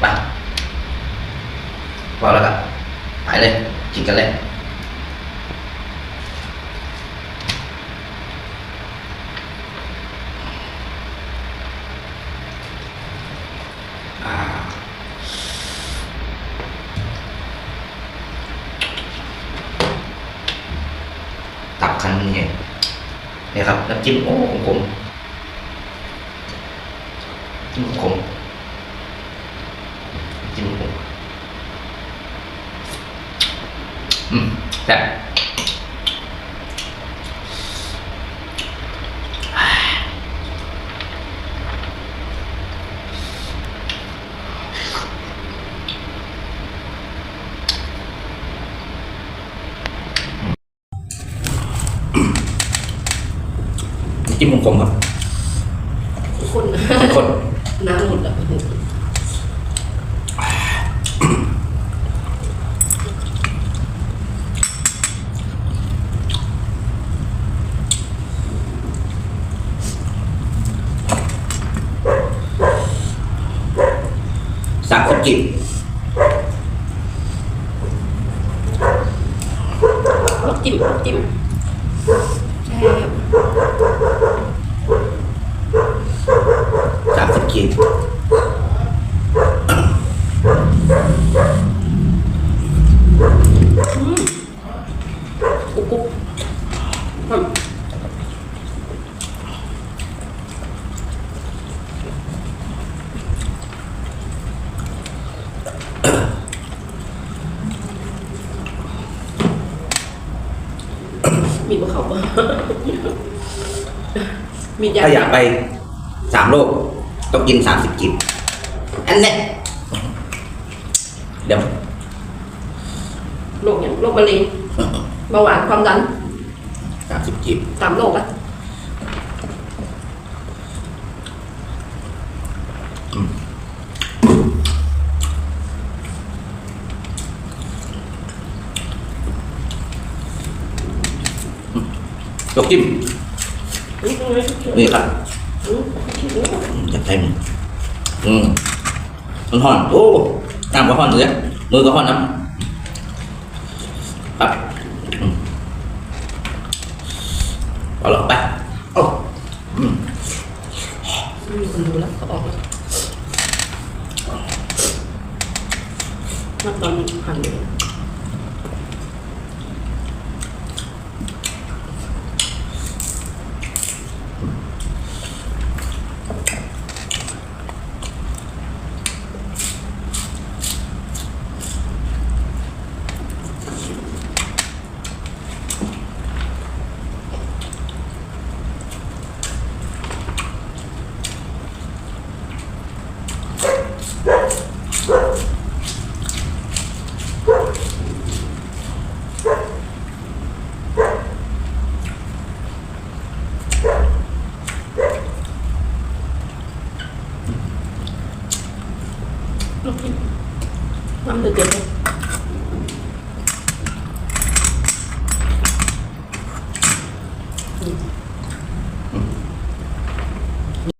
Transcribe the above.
vào vào là bạn. Phải lên chỉnh cần lên. À. Tập khăn như vậy. Thấy không? Nó chín ố อืมแบบ จิ้มของผมครับ คน คน น้ำหมดแล้ว กิบลกจิ้มลกจิ้มใช่ครับสามสิบกิบ มีบะเขามียาถ้าอยากไปสามโลกต้องกินสามสิบกิบอันเนี้ยเดี๋ยวโรคอย่างโรคมะเร็งเบาหวานความดันสามสิบกิบตามโรคอะ ยกจิ้มนี่ครับอืมอืมจะใช้มืออืมมันห่อนโอ้น้ำก็ห่อนเลยมือก็ห่อนน้ำครับเอาละไปโอ้อืมมีคนดูแล้วเขาออกแล้วมาตอนหันเลย น้ำเดือดเลยอืม